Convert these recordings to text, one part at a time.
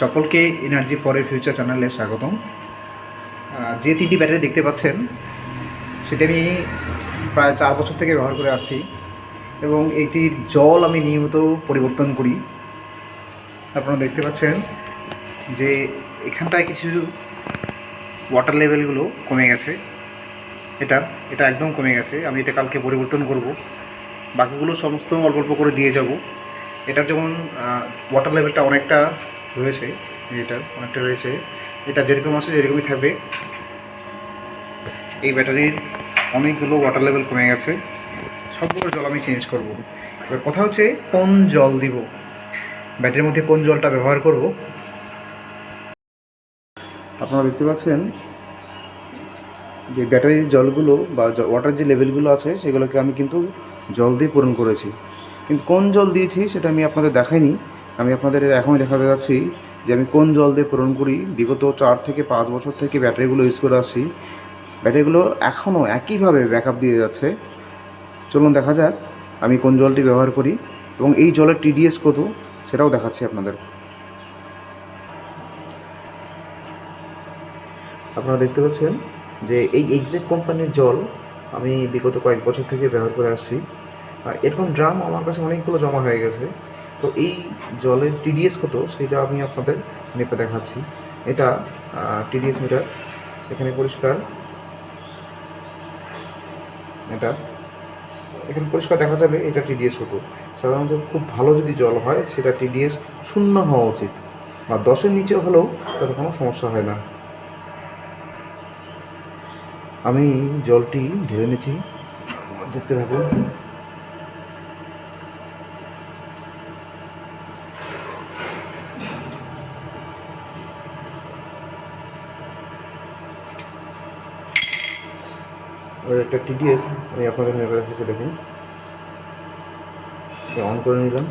সকলকে energy ফরের future চ্যানেলে স্বাগতম। যে তিনটি ব্যাটারি দেখতে পাচ্ছেন, সেটা আমি প্রায় চার বছর থেকে ব্যবহার করে আসছি এবং এইটির জল আমি নিয়মিত পরিবর্তন করি। আপনারা দেখতে পাচ্ছেন যে এখানটায় কিছু ওয়াটার লেভেলগুলো কমে গেছে। এটা এটা একদম কমে গেছে। আমি এটা কালকে পরিবর্তন করব। বাকিগুলো সমস্ত অল্প অল্প করে দিয়ে যাব। এটার যেমন ওয়াটার লেভেলটা অনেকটা রয়েছে, এটা অনেকটা রয়েছে। এটা যেরকম আছে যেরকমই থাকবে। এই ব্যাটারির অনেকগুলো ওয়াটার লেভেল কমে গেছে। সবগুলো জল আমি চেঞ্জ করব। এবার কথা হচ্ছে কোন জল দিব? ব্যাটারির মধ্যে কোন জলটা ব্যবহার করব? আপনারা দেখতে পাচ্ছেন যে ব্যাটারির জলগুলো বা ওয়াটার যে লেভেলগুলো আছে, সেগুলোকে আমি কিন্তু জল দিয়ে পূরণ করেছি। কিন্তু কোন জল দিয়েছি সেটা আমি আপনাদের দেখাইনি। আমি আপনাদের এখনই দেখাতে যাচ্ছি যে আমি কোন জল দিয়ে পূরণ করি। বিগত চার থেকে পাঁচ বছর থেকে ব্যাটারিগুলো ইউজ করে আসছি। ব্যাটারিগুলো এখনও একইভাবে ব্যাকআপ দিয়ে যাচ্ছে। চলুন দেখা যাক আমি কোন জলটি ব্যবহার করি এবং এই জলের টিডিএস কত সেটাও দেখাচ্ছি আপনাদের। আপনারা দেখতে পাচ্ছেন যে এই এক্সাক্ট কোম্পানির জল আমি বিগত কয়েক বছর থেকে ব্যবহার করে আসছি। এরকম ড্রাম আমার কাছে অনেকগুলো জমা হয়ে গেছে। তো এই জলের টিডিএস কত সেটা আমি আপনাদের মেপে দেখাচ্ছি। এটা টিডিএস মিটার এখানে পরিষ্কার। এটা, এখানে পরিষ্কার দেখা যাবে এটা টিডিএস কত। সাধারণত খুব ভালো যদি জল হয়, সেটা টিডিএস শূন্য হওয়া উচিত। বা দশের নিচে হলেও তাতে কোনো সমস্যা হয় না। আমি জলটি ঢেলে নিয়েছি দেখতে থাকুন। এবার একটা টিডিএস আমি আপনাদের নেবে রেখেছি দেখুন অন করে নিলাম।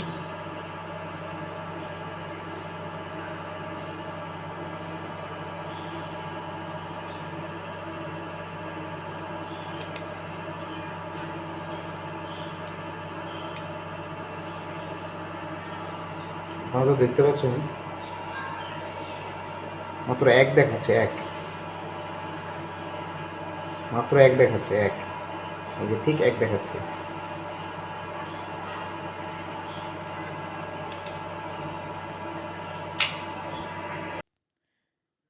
আপনারা দেখতে পাচ্ছেন, মাত্র এক দেখাচ্ছে, এক। মাত্র এক দেখাচ্ছে, এক। এই যে ঠিক এক দেখাচ্ছে।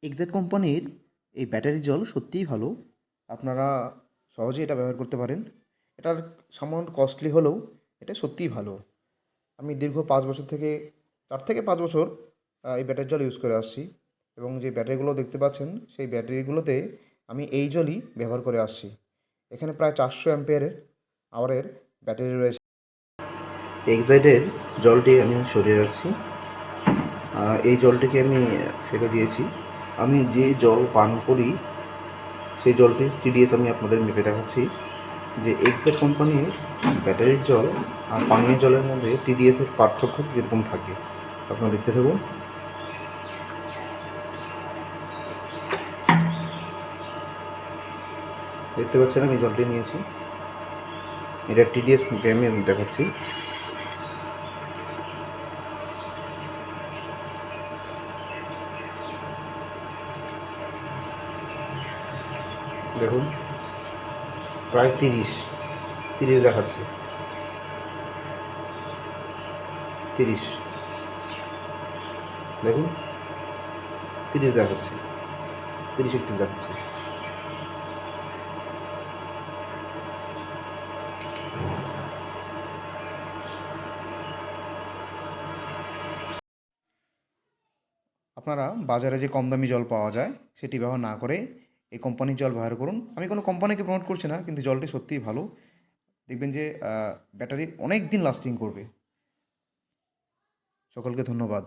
এক্সাক্ট কোম্পানির এই ব্যাটারি জল সত্যিই ভালো। আপনারা সহজেই এটা ব্যবহার করতে পারেন। এটার সামান্য কস্টলি হলেও এটা সত্যিই ভালো। আমি দীর্ঘ পাঁচ বছর থেকে, চার থেকে পাঁচ বছর এই ব্যাটারি জল ইউজ করে আসছি। এবং যে ব্যাটারিগুলো দেখতে পাচ্ছেন, সেই ব্যাটারিগুলোতে আমি এই জলই ব্যবহার করে আসছি। এখানে প্রায় চারশো অ্যাম্পিয়ারের আওয়ারের ব্যাটারি রয়েছে। এক্সাইডের জলটি আমি সরিয়ে রাখছি। এই জলটিকে আমি ফেলে দিয়েছি। আমি যে জল পান করি, সেই জলটির টিডিএস আমি আপনাদের মেপে দেখাচ্ছি। যে এক্সাইড কোম্পানির ব্যাটারির জল আর পানীয় জলের মধ্যে টিডিএসের পার্থক্য কীরকম থাকে, আপনারা দেখতে থাকুন। দেখতে পাচ্ছেন আমি জলটি নিয়েছি। এটা টিডিএস আমি দেখাচ্ছি। দেখুন, প্রায় তিরিশ তিরিশ দেখাচ্ছে। তিরিশ। দেখুন, তিরিশ দেখাচ্ছে, তিরিশ একত্রিশ দেখাচ্ছে। আপনারা বাজারে যে কম দামি জল পাওয়া যায়, সেটি ব্যবহার না করে এই কোম্পানির জল ব্যবহার করুন। আমি কোনো কোম্পানিকে প্রমোট করছি না, কিন্তু জলটি সত্যিই ভালো। দেখবেন যে ব্যাটারি অনেক দিন লাস্টিং করবে। সকলকে ধন্যবাদ।